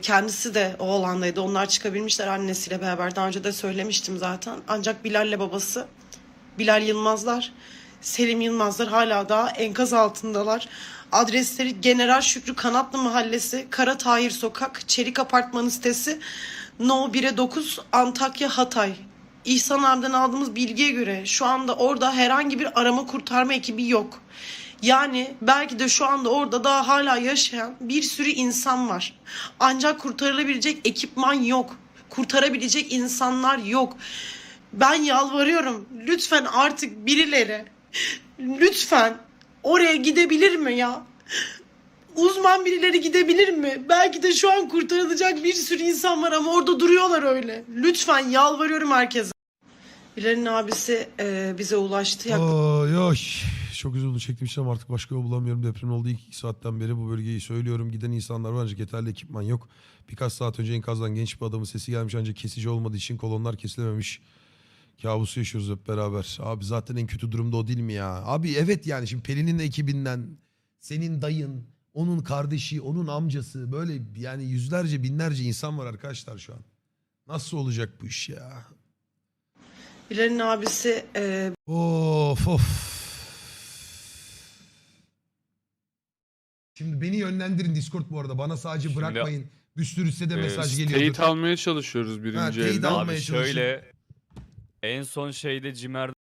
kendisi de o alandaydı. Onlar çıkabilmişler annesiyle beraber. Daha önce de söylemiştim zaten. Ancak Bilal'le babası Bilal Yılmazlar, Selim Yılmazlar hala daha enkaz altındalar. Adresleri General Şükrü Kanatlı Mahallesi, Kara Tahir Sokak, Çelik Apartmanı sitesi, No 1'e 9, Antakya, Hatay. İhsan abiden aldığımız bilgiye göre şu anda orada herhangi bir arama kurtarma ekibi yok. Yani belki de şu anda orada daha hala yaşayan bir sürü insan var. Ancak kurtarılabilecek ekipman yok. Kurtarabilecek insanlar yok. Ben yalvarıyorum. Lütfen artık birileri lütfen oraya gidebilir mi ya? Uzman birileri gidebilir mi? Belki de şu an kurtarılacak bir sürü insan var ama orada duruyorlar öyle. Lütfen yalvarıyorum herkese. Bilal'in abisi e, bize ulaştı. Oy oy. Çok üzüldüm çekmiştim artık başka yol bulamıyorum. Deprem oldu ilk saatten beri bu bölgeyi söylüyorum. Giden insanlar var ancak yeterli ekipman yok. Birkaç saat önce enkazdan genç bir adamın sesi gelmiş ancak kesici olmadığı için kolonlar kesilememiş. Kabusu yaşıyoruz hep beraber. Abi zaten en kötü durumda o değil mi ya? Abi evet yani şimdi Pelin'in ekibinden senin dayın, onun kardeşi, onun amcası böyle yani yüzlerce binlerce insan var arkadaşlar şu an. Nasıl olacak bu iş ya? Bilal'in abisi e, Of of. Şimdi beni yönlendirin Discord bu arada. Bana sadece Şimdi, bırakmayın. Bir sürü size de Ee, mesaj geliyor. Teyit almaya çalışıyoruz birinci teyit elden. al- Abi çalışın. şöyle en son şeyde Cimer'de